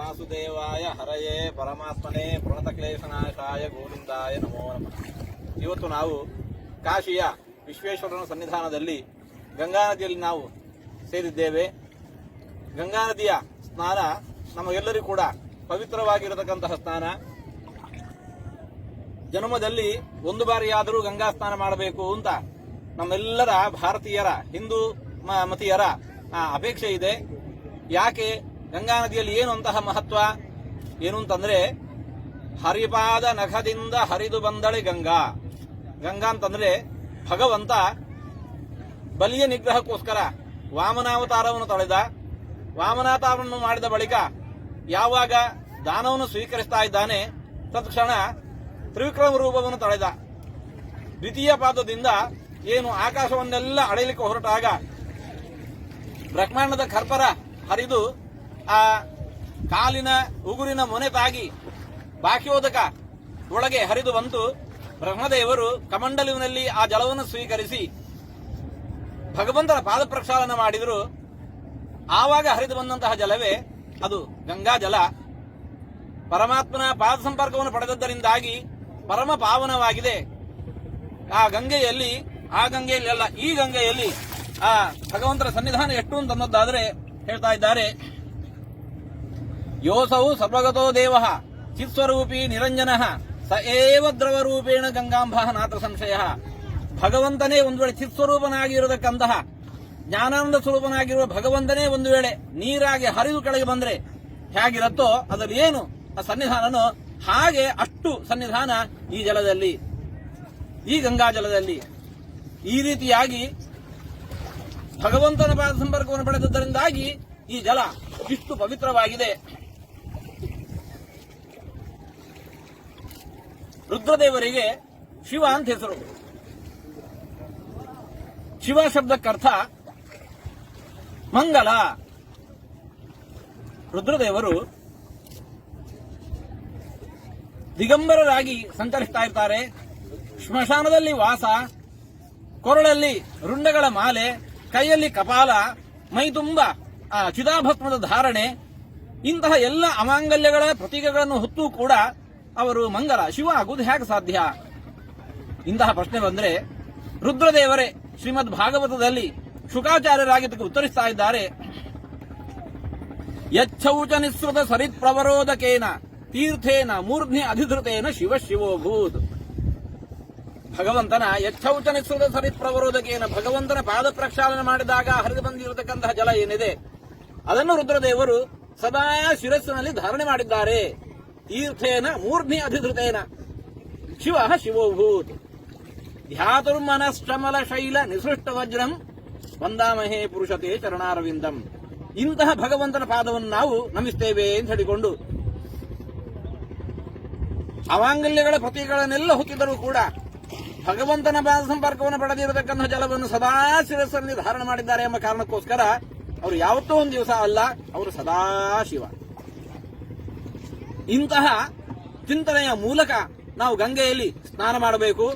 ವಾಸುದೇವಾಯ ಹರಯೇ ಪರಮಾತ್ಮನೇ ಪ್ರಣತಕ್ಲೇಶನಾಶಾಯ ಗೋವಿಂದಾಯ ನಮೋ ನಮಃ. ಇವತ್ತು ನಾವು ಕಾಶಿಯ ವಿಶ್ವೇಶ್ವರನ ಸನ್ನಿಧಾನದಲ್ಲಿ ಗಂಗಾ ನದಿಯಲ್ಲಿ ನಾವು ಸೇರಿದ್ದೇವೆ. ಗಂಗಾ ನದಿಯ ಸ್ನಾನ ನಮಗೆಲ್ಲರಿಗೂ ಕೂಡ ಪವಿತ್ರವಾಗಿರತಕ್ಕಂತಹ ಸ್ನಾನ. ಜನ್ಮದಲ್ಲಿ ಒಂದು ಬಾರಿಯಾದರೂ ಗಂಗಾ ಸ್ನಾನ ಮಾಡಬೇಕು ಅಂತ ನಮ್ಮೆಲ್ಲರ ಭಾರತೀಯರ, ಹಿಂದೂ ಮತೀಯರ ಅಪೇಕ್ಷೆ ಇದೆ. ಯಾಕೆ ಗಂಗಾ ನದಿಯಲ್ಲಿ ಏನು ಅಂತಹ ಮಹತ್ವ? ಏನು ಅಂತಂದ್ರೆ, ಹರಿಪಾದ ನಖದಿಂದ ಹರಿದು ಬಂದಳೆ ಗಂಗಾ. ಗಂಗಾ ಅಂತಂದ್ರೆ ಭಗವಂತ ಬಲಿಯ ನಿಗ್ರಹಕ್ಕೋಸ್ಕರ ವಾಮನಾವತಾರವನ್ನು ತಳೆದ. ವಾಮನಾವತಾರವನ್ನು ಮಾಡಿದ ಬಳಿಕ ಯಾವಾಗ ದಾನವನ್ನು ಸ್ವೀಕರಿಸ್ತಾ ಇದ್ದಾನೆ, ತತ್ಕ್ಷಣ ತ್ರಿವಿಕ್ರಮ ರೂಪವನ್ನು ತಳೆದ. ದ್ವಿತೀಯ ಪಾದದಿಂದ ಏನು ಆಕಾಶವನ್ನೆಲ್ಲ ಅಳೆಯಲಿಕ್ಕೆ ಹೊರಟಾಗ ಬ್ರಹ್ಮಾಂಡದ ಕರ್ಪರ ಹರಿದು ಆ ಕಾಲಿನ ಉಗುರಿನ ಮೊನೆ ತಾಗಿ ಬಾಕಿಯೋದಕ ಒಳಗೆ ಹರಿದು ಬಂತು. ಬ್ರಹ್ಮದೇವರು ಕಮಂಡಲಿನಲ್ಲಿ ಆ ಜಲವನ್ನು ಸ್ವೀಕರಿಸಿ ಭಗವಂತನ ಪಾದ ಪ್ರಕ್ಷಾಳನ ಮಾಡಿದರು. ಆವಾಗ ಹರಿದು ಬಂದಂತಹ ಜಲವೇ ಅದು ಗಂಗಾ ಜಲ. ಪರಮಾತ್ಮನ ಪಾದ ಸಂಪರ್ಕವನ್ನು ಪಡೆದದ್ದರಿಂದಾಗಿ ಪರಮ ಪಾವನವಾಗಿದೆ. ಆ ಗಂಗೆಯಲ್ಲಿ ಆ ಗಂಗೆಯಲ್ಲಿ ಅಲ್ಲ, ಈ ಗಂಗೆಯಲ್ಲಿ ಆ ಭಗವಂತನ ಸನ್ನಿಧಾನ ಎಷ್ಟು ಅಂತನ್ನೋದಾದ್ರೆ ಹೇಳ್ತಾ ಇದ್ದಾರೆ. ಯೋಸೌ ಸರ್ವಗತೋ ದೇವ, ಚಿತ್ಸ್ವರೂಪಿ ನಿರಂಜನ, ಸ ಏವ ದ್ರವರೂಪೇಣ ಗಂಗಾಂಬ ನಾತ್ರ ಸಂಶಯ. ಭಗವಂತನೇ ಒಂದು ವೇಳೆ ಚಿತ್ಸ್ವರೂಪನಾಗಿರತಕ್ಕಂತಹ, ಜ್ಞಾನಾನಂದ ಸ್ವರೂಪನಾಗಿರುವ ಭಗವಂತನೇ ಒಂದು ವೇಳೆ ನೀರಾಗಿ ಹರಿದು ಕೆಳಗೆ ಬಂದ್ರೆ ಹೇಗಿರುತ್ತೋ ಅದರಲ್ಲಿ ಏನು? ಆ ಸನ್ನಿಧಾನನೋ ಹಾಗೆ ಅಷ್ಟು ಸನ್ನಿಧಾನ ಈ ಜಲದಲ್ಲಿ, ಈ ಗಂಗಾ ಜಲದಲ್ಲಿ. ಈ ರೀತಿಯಾಗಿ ಭಗವಂತನ ಪಾದ ಸಂಪರ್ಕವನ್ನು ಪಡೆದದ್ದರಿಂದಾಗಿ ಈ ಜಲ ಇಷ್ಟು ಪವಿತ್ರವಾಗಿದೆ. ರುದ್ರದೇವರಿಗೆ ಶಿವ ಅಂತ ಹೆಸರು. ಶಿವ ಶಬ್ದಕ್ಕರ್ಥ ಮಂಗಲ. ರುದ್ರದೇವರು ದಿಗಂಬರರಾಗಿ ಸಂಚರಿಸ್ತಾ ಇರ್ತಾರೆ. ಸ್ಮಶಾನದಲ್ಲಿ ವಾಸ, ಕೊರಳಲ್ಲಿ ರುಂಡಗಳ ಮಾಲೆ, ಕೈಯಲ್ಲಿ ಕಪಾಲ, ಮೈ ತುಂಬ ಚಿದಾಭಸ್ಮದ ಧಾರಣೆ, ಇಂತಹ ಎಲ್ಲ ಅಮಾಂಗಲ್ಯಗಳ ಪ್ರತೀಕಗಳನ್ನು ಹೊತ್ತು ಕೂಡ ಅವರು ಮಂಗಲ, ಶಿವ ಆಗುವುದು ಹೇಗೆ ಸಾಧ್ಯ? ಇಂತಹ ಪ್ರಶ್ನೆ ಬಂದ್ರೆ, ರುದ್ರದೇವರೇ ಶ್ರೀಮದ್ ಭಾಗವತದಲ್ಲಿ ಶುಕಾಚಾರ್ಯರಾಗಿದ್ದಕ್ಕೆ ಉತ್ತರಿಸ್ತಾ ಇದ್ದಾರೆ. ಯಚ್ಛೌಚ ನಿಸ್ಸೃತ ಸರಿತ್ ಪ್ರವರೋಧಕೇನ ತೀರ್ಥೇನ, ಮೂರ್ಧ್ನಿ ಅಧಿಧೃತೇನ ಶಿವ ಶಿವೋಭೂತ್. ಭಗವಂತನ ಯಚ್ಛೌಚ ನಿಸ್ಸೃತ ಸರಿತ್ ಪ್ರವರೋಧಕೇನ ಭಗವಂತನ ಪಾದ ಪ್ರಕ್ಷಾಲನೆ ಮಾಡಿದಾಗ ಹರಿದು ಬಂದಿರತಕ್ಕಂತಹ ಜಲ ಏನಿದೆ? ಅದನ್ನು ರುದ್ರದೇವರು ಸದಾ ಶಿರಸ್ಸಿನಲ್ಲಿ ಧಾರಣೆ ಮಾಡಿದ್ದಾರೆ. ತೀರ್ಥೇನ, ಮೂರ್ಧ್ನಿ ಅಧಿಧೃತೇನ. ಶಿವ ಶಿವೋಭೂತ್. ಧ್ಯಾತುರ್ಮನಶ್ಚಮಲ ಶೈಲ ನಿಸೃಷ್ಟ ವಜ್ರಂ ವಂದಾಮಹೇ ಪುರುಷತೆ ಚರಣಾರವಿಂದಂ. ಇಂತಹ ಭಗವಂತನ ಪಾದವನ್ನು ನಾವು ನಮಿಸ್ತೇವೆ ಅಂತ ಹೇಳಿಕೊಂಡು ಅವಾಂಗಲ್ಯಗಳ ಪ್ರತಿಗಳನ್ನೆಲ್ಲ ಹೊತ್ತಿದ್ದರೂ ಕೂಡ ಭಗವಂತನ ಪಾದ ಸಂಪರ್ಕವನ್ನು ಪಡೆದಿರತಕ್ಕಂತಹ ಜಲವನ್ನು ಸದಾ ಶಿರಸ್ಸಲ್ಲಿ ಧಾರಣ ಮಾಡಿದ್ದಾರೆ ಎಂಬ ಕಾರಣಕ್ಕೋಸ್ಕರ ಅವರು ಯಾವತ್ತೋ ಒಂದು ದಿವಸ ಅಲ್ಲ, ಅವರು ಸದಾ ಶಿವ. ಇಂತಹ ಚಿಂತನೆಯ ಮೂಲಕ ನಾವು ಗಂಗೆಯಲ್ಲಿ ಸ್ನಾನ ಮಾಡಬೇಕು.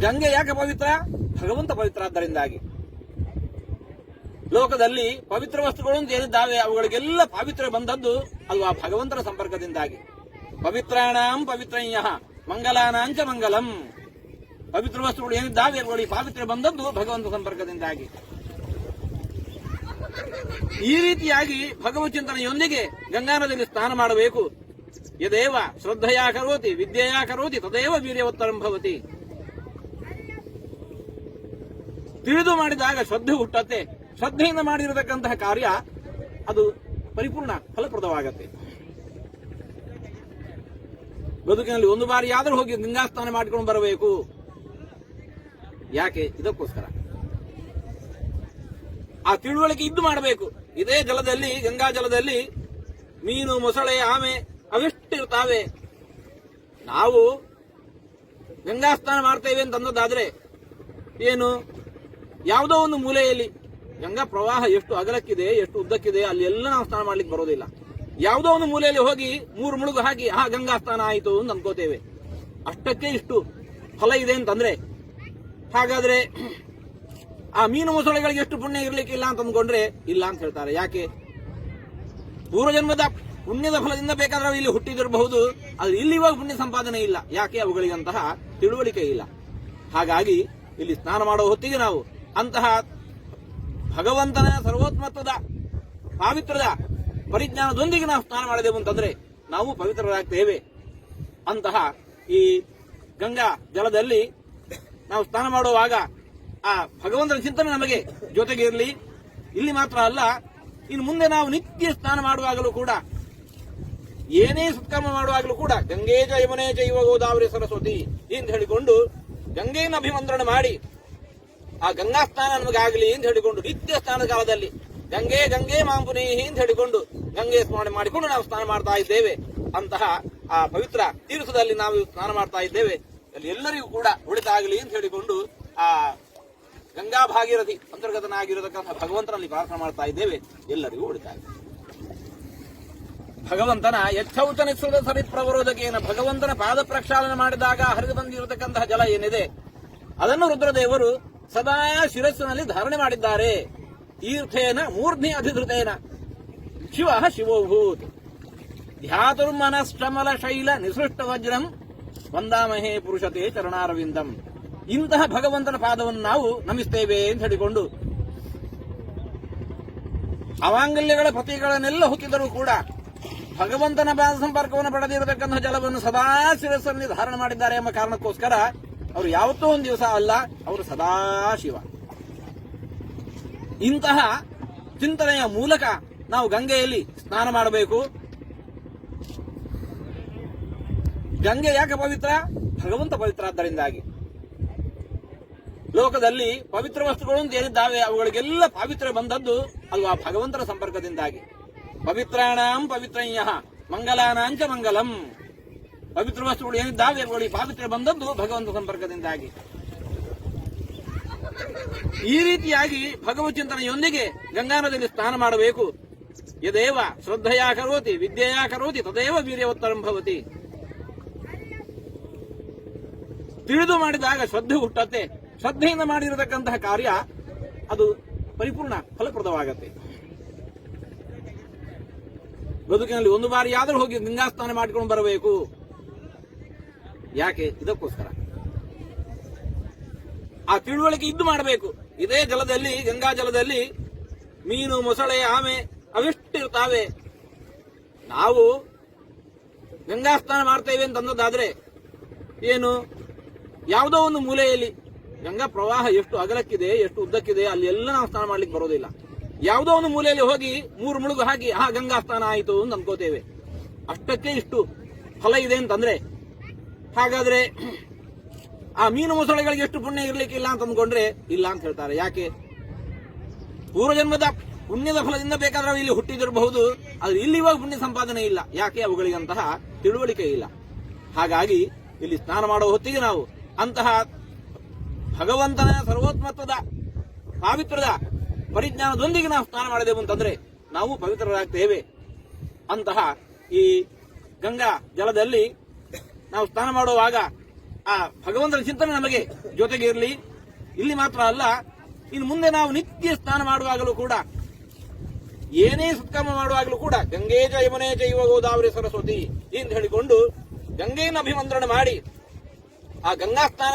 ಗಂಗೆ ಯಾಕೆ ಪವಿತ್ರ? ಭಗವಂತ ಪವಿತ್ರ ಆದ್ದರಿಂದಾಗಿ. ಲೋಕದಲ್ಲಿ ಪವಿತ್ರ ವಸ್ತುಗಳು ಅಂತ ಏನಿದ್ದಾವೆ, ಅವುಗಳಿಗೆಲ್ಲ ಪಾವಿತ್ರ್ಯ ಬಂದದ್ದು ಅಲ್ವಾ? ಭಗವಂತನ ಸಂಪರ್ಕದಿಂದಾಗಿ. ಪವಿತ್ರಾಣಾಂ ಪವಿತ್ರಯ್ಯ ಮಂಗಲಾನಾಂಚ ಮಂಗಲಂ. ಪವಿತ್ರ ವಸ್ತುಗಳು ಏನಿದ್ದಾವೆ, ಅವುಗಳಿಗೆ ಪಾವಿತ್ರ್ಯ ಬಂದದ್ದು ಭಗವಂತ ಸಂಪರ್ಕದಿಂದಾಗಿ. ಈ ರೀತಿಯಾಗಿ ಭಗವತ್ ಚಿಂತನೆಯೊಂದಿಗೆ ಗಂಗಾ ನದಿಯಲ್ಲಿ ಸ್ನಾನ ಮಾಡಬೇಕು. ಯದೇವ ಶ್ರದ್ಧೆಯ ಕರೋತಿ, ವಿದ್ಯೆಯ ಕರೋತಿ, ತದೇವ ವೀರ್ಯವತ್ತರಂ ಭವತಿ. ತಿಳಿದು ಮಾಡಿದಾಗ ಶ್ರದ್ಧೆ ಹುಟ್ಟತ್ತೆ. ಶ್ರದ್ಧೆಯಿಂದ ಮಾಡಿರತಕ್ಕಂತಹ ಕಾರ್ಯ ಅದು ಪರಿಪೂರ್ಣ ಫಲಪ್ರದವಾಗತ್ತೆ. ಬದುಕಿನಲ್ಲಿ ಒಂದು ಬಾರಿ ಆದರೂ ಹೋಗಿ ಗಂಗಾ ಸ್ನಾನ ಮಾಡಿಕೊಂಡು ಬರಬೇಕು. ಯಾಕೆ? ಇದಕ್ಕೋಸ್ಕರ. ಆ ತಿಳುವಳಿಕೆ ಇದ್ದು ಮಾಡಬೇಕು. ಇದೇ ಜಲದಲ್ಲಿ, ಗಂಗಾ ಜಲದಲ್ಲಿ ಮೀನು, ಮೊಸಳೆ, ಆಮೆ ಅವೆಷ್ಟಿರ್ತಾವೆ. ನಾವು ಗಂಗಾ ಸ್ನಾನ ಮಾಡ್ತೇವೆ ಅಂತ ಅನ್ನೋದಾದ್ರೆ ಏನು? ಯಾವುದೋ ಒಂದು ಮೂಲೆಯಲ್ಲಿ ಗಂಗಾ ಪ್ರವಾಹ ಎಷ್ಟು ಅಗಲಕ್ಕಿದೆ, ಎಷ್ಟು ಉದ್ದಕ್ಕಿದೆ ಅಲ್ಲಿ ಎಲ್ಲ ನಾವು ಸ್ನಾನ ಮಾಡ್ಲಿಕ್ಕೆ ಬರೋದಿಲ್ಲ. ಯಾವುದೋ ಒಂದು ಮೂಲೆಯಲ್ಲಿ ಹೋಗಿ ಮೂರು ಮುಳುಗು ಹಾಕಿ ಆ ಗಂಗಾ ಸ್ನಾನ ಆಯಿತು ಅಂತ ಅನ್ಕೋತೇವೆ. ಅಷ್ಟಕ್ಕೆ ಇಷ್ಟು ಫಲ ಇದೆ ಅಂತಂದ್ರೆ, ಹಾಗಾದ್ರೆ ಆ ಮೀನು ಮೊಸಳೆಗಳಿಗೆ ಎಷ್ಟು ಪುಣ್ಯ ಇರ್ಲಿಕ್ಕೆ ಇಲ್ಲ ಅಂತ ಅಂದ್ಕೊಂಡ್ರೆ ಇಲ್ಲ ಅಂತ ಹೇಳ್ತಾರೆ. ಯಾಕೆ? ಪೂರ್ವಜನ್ಮದ ಪುಣ್ಯದ ಫಲದಿಂದ ಬೇಕಾದ್ರೆ ಇಲ್ಲಿ ಹುಟ್ಟಿದಿರಬಹುದು. ಆದ್ರೆ ಇಲ್ಲಿ ಇವಾಗ ಪುಣ್ಯ ಸಂಪಾದನೆ ಇಲ್ಲ. ಯಾಕೆ? ಅವುಗಳಿಗಂತಹ ತಿಳುವಳಿಕೆ ಇಲ್ಲ. ಹಾಗಾಗಿ ಇಲ್ಲಿ ಸ್ನಾನ ಮಾಡುವ ಹೊತ್ತಿಗೆ ನಾವು ಅಂತಹ ಭಗವಂತನ ಸರ್ವೋತ್ಮತ್ವದ ಪಾವಿತ್ರದ ಪರಿಜ್ಞಾನದೊಂದಿಗೆ ನಾವು ಸ್ನಾನ ಮಾಡಿದೆವು ಅಂತಂದ್ರೆ ನಾವು ಪವಿತ್ರರಾಗ್ತೇವೆ. ಅಂತಹ ಈ ಗಂಗಾ ಜಲದಲ್ಲಿ ನಾವು ಸ್ನಾನ ಮಾಡುವಾಗ ಆ, ಭಗವಂತನ ಚಿಂತನೆ ನಮಗೆ ಜೊತೆಗೆ ಇರಲಿ. ಇಲ್ಲಿ ಮಾತ್ರ ಅಲ್ಲ, ಇನ್ನು ಮುಂದೆ ನಾವು ನಿತ್ಯ ಸ್ನಾನ ಮಾಡುವಾಗಲೂ ಕೂಡ, ಏನೇ ಸತ್ಕರ್ಮ ಮಾಡುವಾಗಲೂ ಕೂಡ, ಗಂಗೇ ಜ ಯಮನೇ ಜೈವ ಗೋದಾವರಿ ಸರಸ್ವತಿ ಅಂತ ಹೇಳಿಕೊಂಡು ಗಂಗೆಯನ್ನು ಅಭಿಮಂತ್ರಣ ಮಾಡಿ, ಆ ಗಂಗಾ ಸ್ನಾನ ನಮಗಾಗಲಿ ಅಂತ ಹೇಳಿಕೊಂಡು ನಿತ್ಯ ಸ್ನಾನ ಕಾಲದಲ್ಲಿ ಗಂಗೆ ಗಂಗೆ ಮಾಂಪುನೇಹಿ ಅಂತ ಹೇಳಿಕೊಂಡು ಗಂಗೆ ಸ್ಮರಣೆ ಮಾಡಿಕೊಂಡು ನಾವು ಸ್ನಾನ ಮಾಡ್ತಾ ಇದ್ದೇವೆ. ಅಂತಹ ಆ ಪವಿತ್ರ ತೀರ್ಥದಲ್ಲಿ ನಾವು ಸ್ನಾನ ಮಾಡ್ತಾ ಇದ್ದೇವೆ. ಅಲ್ಲಿ ಎಲ್ಲರಿಗೂ ಕೂಡ ಒಳಿತಾಗಲಿ ಅಂತ ಹೇಳಿಕೊಂಡು ಆ ಗಂಗಾ ಭಾಗೀರಥಿ ಅಂತರ್ಗತನಾಗಿರತಕ್ಕಂಥ ಭಗವಂತನಲ್ಲಿ ಪ್ರಾರ್ಥನೆ ಮಾಡ್ತಾ ಇದ್ದೇವೆ. ಎಲ್ಲರಿಗೂ ಉಳಿತಾಯ ಭಗವಂತನ ನಿಸ್ಸುದ ಸರಿ ಪ್ರವರೋಧಕೇನ ಭಗವಂತನ ಪಾದ ಪ್ರಕ್ಷಾಳನೆ ಮಾಡಿದಾಗ ಹರಿದು ಬಂದಿರತಕ್ಕಂತಹ ಜಲ ಏನಿದೆ, ಅದನ್ನು ರುದ್ರದೇವರು ಸದಾ ಶಿರಸ್ಸಿನಲ್ಲಿ ಧಾರಣೆ ಮಾಡಿದ್ದಾರೆ. ತೀರ್ಥೇನ ಮೂರ್ಧ್ನಿ ಅಧಿಧೃತೇನ ಶಿವ ಶಿವೋಭೂತ್. ಧ್ಯಾತುರ್ಮನಶ್ರಮಲ ಶೈಲ ನಿಸೃಷ್ಟ ವಜ್ರಂ ವಂದಾಮಹೇ ಪುರುಷತೆ ಚರಣಾರವಿಂದಂ. ಇಂತಹ ಭಗವಂತನ ಪಾದವನ್ನು ನಾವು ನಮಿಸ್ತೇವೆ ಅಂತ ಹೇಳಿಕೊಂಡು ಅವಾಂಗಲ್ಯಗಳ ಪತಿಗಳನ್ನೆಲ್ಲ ಹುಟ್ಟಿದರೂ ಕೂಡ ಭಗವಂತನ ಪಾದ ಸಂಪರ್ಕವನ್ನು ಪಡೆದಿರತಕ್ಕಂತಹ ಜಲವನ್ನು ಸದಾ ಶಿರಸ್ಸಲ್ಲಿ ಧಾರಣ ಮಾಡಿದ್ದಾರೆ ಎಂಬ ಕಾರಣಕ್ಕೋಸ್ಕರ ಅವರು ಯಾವತ್ತೂ ಒಂದು ದಿವಸ ಅಲ್ಲ, ಅವರು ಸದಾ ಶಿವ. ಇಂತಹ ಚಿಂತನೆಯ ಮೂಲಕ ನಾವು ಗಂಗೆಯಲ್ಲಿ ಸ್ನಾನ ಮಾಡಬೇಕು. ಗಂಗೆ ಯಾಕೆ ಪವಿತ್ರ? ಭಗವಂತ ಪವಿತ್ರ ಆದ್ದರಿಂದಾಗಿ. ಲೋಕದಲ್ಲಿ ಪವಿತ್ರ ವಸ್ತುಗಳು ಅಂತ ಏನಿದ್ದಾವೆ, ಅವುಗಳಿಗೆಲ್ಲ ಪಾವಿತ್ರ ಬಂದದ್ದು ಅಲ್ವಾ ಭಗವಂತನ ಸಂಪರ್ಕದಿಂದಾಗಿ. ಪವಿತ್ರಾಣಾಂ ಪವಿತ್ರಯ್ಯ ಮಂಗಲಾನಾಂಚ ಮಂಗಲಂ. ಪವಿತ್ರ ವಸ್ತುಗಳು ಏನಿದ್ದಾವೆ, ಅವುಗಳಿಗೆ ಪಾವಿತ್ರ ಬಂದದ್ದು ಭಗವಂತ ಸಂಪರ್ಕದಿಂದಾಗಿ. ಈ ರೀತಿಯಾಗಿ ಭಗವತ್ ಚಿಂತನೆಯೊಂದಿಗೆ ಗಂಗಾ ನದಿಯಲ್ಲಿ ಸ್ನಾನ ಮಾಡಬೇಕು. ಯದೇವ ಶ್ರದ್ಧೆಯಾ ಕರೋತಿ, ವಿದ್ಯೆಯಾ ಕರೋತಿ, ತದೇವ ವೀರ್ಯವತ್ತರಂ ಭವತಿ. ತಿಳಿದು ಮಾಡಿದಾಗ ಶ್ರದ್ಧೆ ಹುಟ್ಟತ್ತೆ. ಶ್ರದ್ಧೆಯಿಂದ ಮಾಡಿರತಕ್ಕಂತಹ ಕಾರ್ಯ ಅದು ಪರಿಪೂರ್ಣ ಫಲಪ್ರದವಾಗತ್ತೆ. ಬದುಕಿನಲ್ಲಿ ಒಂದು ಬಾರಿ ಆದರೂ ಹೋಗಿ ಗಂಗಾ ಸ್ನಾನ ಮಾಡಿಕೊಂಡು ಬರಬೇಕು. ಯಾಕೆ? ಇದಕ್ಕೋಸ್ಕರ. ಆ ತಿಳುವಳಿಕೆ ಇದ್ದು ಮಾಡಬೇಕು. ಇದೇ ಜಲದಲ್ಲಿ, ಗಂಗಾ ಜಲದಲ್ಲಿ ಮೀನು, ಮೊಸಳೆ, ಆಮೆ ಅವೆಷ್ಟಿರ್ತಾವೆ ನಾವು ಗಂಗಾ ಸ್ನಾನ ಮಾಡ್ತೇವೆ ಅಂತ ಅಂದದ್ದಾದ್ರೆ ಏನು? ಯಾವುದೋ ಒಂದು ಮೂಲೆಯಲ್ಲಿ ಗಂಗಾ ಪ್ರವಾಹ ಎಷ್ಟು ಅಗಲಕ್ಕಿದೆ, ಎಷ್ಟು ಉದ್ದಕ್ಕಿದೆ, ಅಲ್ಲಿ ಎಲ್ಲ ನಾವು ಸ್ನಾನ ಮಾಡ್ಲಿಕ್ಕೆ ಬರೋದಿಲ್ಲ. ಯಾವುದೋ ಒಂದು ಮೂಲೆಯಲ್ಲಿ ಹೋಗಿ ಮೂರು ಮುಳುಗು ಹಾಕಿ ಆ ಗಂಗಾ ಸ್ನಾನ ಆಯಿತು ಅಂತ ಅನ್ಕೋತೇವೆ. ಅಷ್ಟಕ್ಕೆ ಇಷ್ಟು ಫಲ ಇದೆ ಅಂತಂದ್ರೆ, ಹಾಗಾದ್ರೆ ಆ ಮೀನು ಮೊಸಳೆಗಳಿಗೆ ಎಷ್ಟು ಪುಣ್ಯ ಇರ್ಲಿಕ್ಕೆ ಇಲ್ಲ ಅಂತ ಅಂದ್ಕೊಂಡ್ರೆ ಇಲ್ಲ ಅಂತ ಹೇಳ್ತಾರೆ. ಯಾಕೆ? ಪೂರ್ವಜನ್ಮದ ಪುಣ್ಯದ ಫಲದಿಂದ ಬೇಕಾದ್ರೆ ಇಲ್ಲಿ ಹುಟ್ಟಿದಿರಬಹುದು, ಆದ್ರೆ ಇಲ್ಲಿ ಇವಾಗ ಪುಣ್ಯ ಸಂಪಾದನೆ ಇಲ್ಲ. ಯಾಕೆ? ಅವುಗಳಿಗಂತಹ ತಿಳುವಳಿಕೆ ಇಲ್ಲ. ಹಾಗಾಗಿ ಇಲ್ಲಿ ಸ್ನಾನ ಮಾಡುವ ಹೊತ್ತಿಗೆ ನಾವು ಅಂತಹ ಭಗವಂತನ ಸರ್ವೋತ್ಮತ್ವದ ಪಾವಿತ್ರದ ಪರಿಜ್ಞಾನದೊಂದಿಗೆ ನಾವು ಸ್ನಾನ ಮಾಡಿದೆವು ಅಂತಂದ್ರೆ ನಾವು ಪವಿತ್ರರಾಗ್ತೇವೆ. ಅಂತಹ ಈ ಗಂಗಾ ಜಲದಲ್ಲಿ ನಾವು ಸ್ನಾನ ಮಾಡುವಾಗ ಆ ಭಗವಂತನ ಚಿಂತನೆ ನಮಗೆ ಜೊತೆಗೆ ಇರಲಿ. ಇಲ್ಲಿ ಮಾತ್ರ ಅಲ್ಲ, ಇನ್ನು ಮುಂದೆ ನಾವು ನಿತ್ಯ ಸ್ನಾನ ಮಾಡುವಾಗಲೂ ಕೂಡ, ಏನೇ ಸತ್ಕರ್ಮ ಮಾಡುವಾಗಲೂ ಕೂಡ ಗಂಗೆ ಯಮನೇ ಯಮುನೆ ಜೈವ ಗೋದಾವರಿ ಸರಸ್ವತಿ ಅಂತ ಹೇಳಿಕೊಂಡು ಗಂಗೆಯನ್ನು ಅಭಿಮಂತ್ರಣ ಮಾಡಿ ಆ ಗಂಗಾ ಸ್ನಾನ